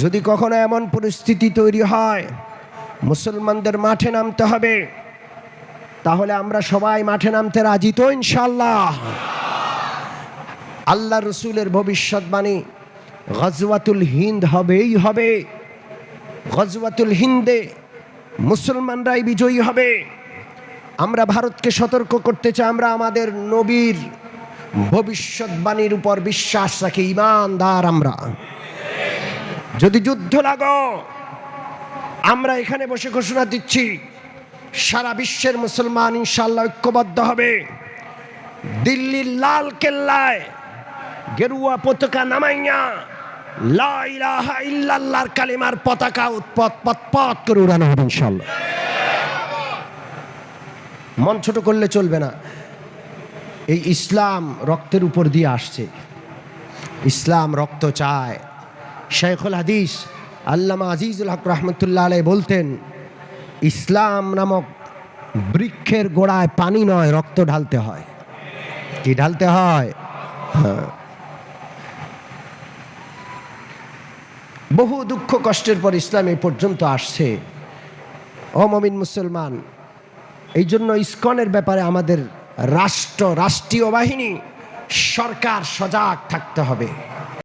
যদি কখনো এমন পরিস্থিতি তৈরি হয়, মুসলমানদের মাঠে নামতে হবে, তাহলে আমরা সবাই মাঠে নামতে রাজি তো ইনশাল্লাহ আল্লাহ রসুলের ভবিষ্যৎবাণী, গজওয়াতুল হিন্দ হবেই হবে, গজওয়াতুল হিন্দে মুসলমানরাই বিজয়ী হবে। আমরা ভারতকে সতর্ক করতে চাই, আমরা আমাদের নবীর ভবিষ্যৎবাণীর উপর বিশ্বাস রাখি ইমানদার আমরা। যদি যুদ্ধ লাগো, আমরা এখানে বসে ঘোষণা দিচ্ছি, সারা বিশ্বের মুসলমান ইনশাল্লাহ ঐক্যবদ্ধ হবে। দিল্লির লাল কেল্লায় গেরুয়া পতাকা নামাইয়া লা ইল্লাল্লাহর কালিমার পতাকা উৎপত, পত পত করে উড়ানো হবে ইনশাল্লাহ মন ছোট করলে চলবে না। এই ইসলাম রক্তের উপর দিয়ে আসছে। ইসলাম রক্ত চায়। শেখুল হাদিস, আল্লামা আজিজুল হক রহমতুল্লাহ আলাই বলতেন, ইসলাম নামক বৃক্ষের গোড়ায় পানি নয়, রক্ত ঢালতে হয়। কি ঢালতে হয়? হ্যাঁ। বহু দুঃখ কষ্টের পর ইসলাম এই পর্যন্ত আসছে। অমমিন মুসলমান, এই জন্য ইস্কনের ব্যাপারে আমাদের রাষ্ট্র, রাষ্ট্রীয় বাহিনী, সরকার সজাগ থাকতে হবে।